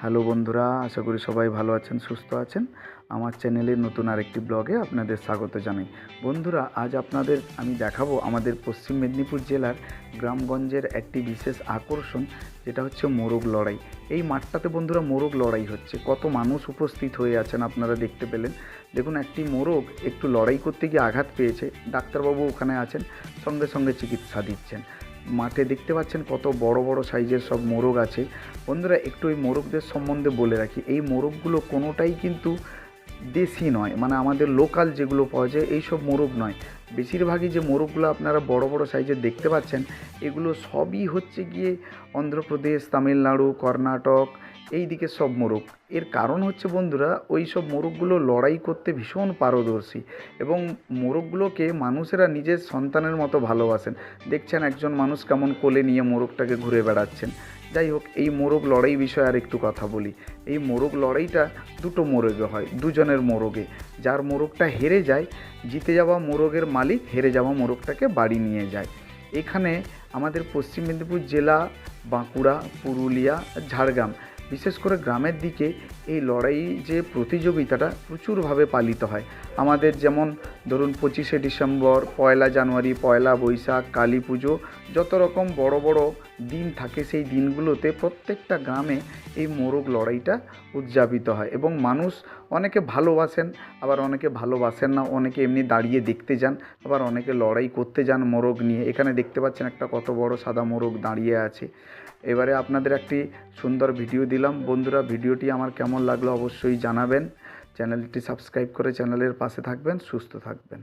Hello বন্ধুরা, আশা করি সবাই ভালো আছেন, সুস্থ আছেন। আমার চ্যানেলের নতুন আরেকটি ব্লগে আপনাদের স্বাগত জানাই। বন্ধুরা, আজ আপনাদের আমি দেখাবো আমাদের পশ্চিম মেদিনীপুর জেলার গ্রামগঞ্জের একটি বিশেষ আকর্ষণ, যেটা হচ্ছে মোরগ লড়াই। এই মাঠটাতে বন্ধুরা মোরগ লড়াই হচ্ছে। কত মানুষ উপস্থিত হয়ে আছেন আপনারা দেখতে পেলেন। দেখুন, একটি মোরগ একটু লড়াই করতে গিয়ে আঘাত পেয়েছে। ডাক্তারবাবু ওখানে আছেন, সঙ্গে সঙ্গে চিকিৎসা দিচ্ছেন। মাঠে দেখতে পাচ্ছেন কত বড় বড় সাইজের সব মোরগ আছে। বন্ধুরা, একটু ওই মোরগদের সম্বন্ধে বলে রাখি। এই মোরগগুলো কোনোটাই কিন্তু দেশি নয় মানে আমাদের লোকাল যেগুলো পাওয়া যায়, এইসব মোরগ নয়। বেশিরভাগই যে মোরগগুলো আপনারা বড় বড় সাইজের দেখতে পাচ্ছেন, এগুলো সবই হচ্ছে গিয়ে অন্ধ্রপ্রদেশ, তামিলনাড়ু, কর্ণাটক এই দিকে সব মোরগ। এর কারণ হচ্ছে বন্ধুরা ওই সব মোরগগুলো লড়াই করতে ভীষণ পারদর্শী এবং মোরগগুলোকে মানুষেরা নিজের সন্তানের মতো ভালোবাসেন। দেখছেন একজন মানুষ কেমন কোলে নিয়ে মোরগটাকে ঘুরে বেড়াচ্ছেন। যাই হোক, এই মোরগ লড়াই বিষয়ে আর একটু কথা বলি। এই মোরগ লড়াইটা দুটো মোরগে হয়, দুজনের মোরগে। যার মোরগটা হেরে যায়, জিতে যাওয়া মোরগের মালিক হেরে যাওয়া মোরগটাকে বাড়ি নিয়ে যায়। এখানে আমাদের পশ্চিম মেদিনীপুর জেলা, বাঁকুড়া, পুরুলিয়া, ঝাড়গ্রাম, বিশেষ করে গ্রামের দিকে এই লড়াই যে প্রতিযোগিতাটা প্রচুরভাবে পালিত হয়। আমাদের যেমন ধরুন পঁচিশে ডিসেম্বর, পয়লা জানুয়ারি, পয়লা বৈশাখ, কালী পুজো, যত রকম বড় বড় দিন থাকে সেই দিনগুলোতে প্রত্যেকটা গ্রামে এই মোরগ লড়াইটা উদযাপিত হয় এবং মানুষ অনেকে ভালোবাসেন, আবার অনেকে ভালোবাসেন না, অনেকে এমনি দাঁড়িয়ে দেখতে যান, আবার অনেকে লড়াই করতে যান মোরগ নিয়ে। এখানে দেখতে পাচ্ছেন একটা কত বড় সাদা মোরগ দাঁড়িয়ে আছে। এবারে আপনাদের একটি সুন্দর ভিডিও দিলাম। বন্ধুরা, ভিডিওটি আমার কেমন লাগল অবশ্যই জানাবেন। চ্যানেলটি সাবস্ক্রাইব করে চ্যানেলের পাশে থাকবেন সুস্থ থাকবেন।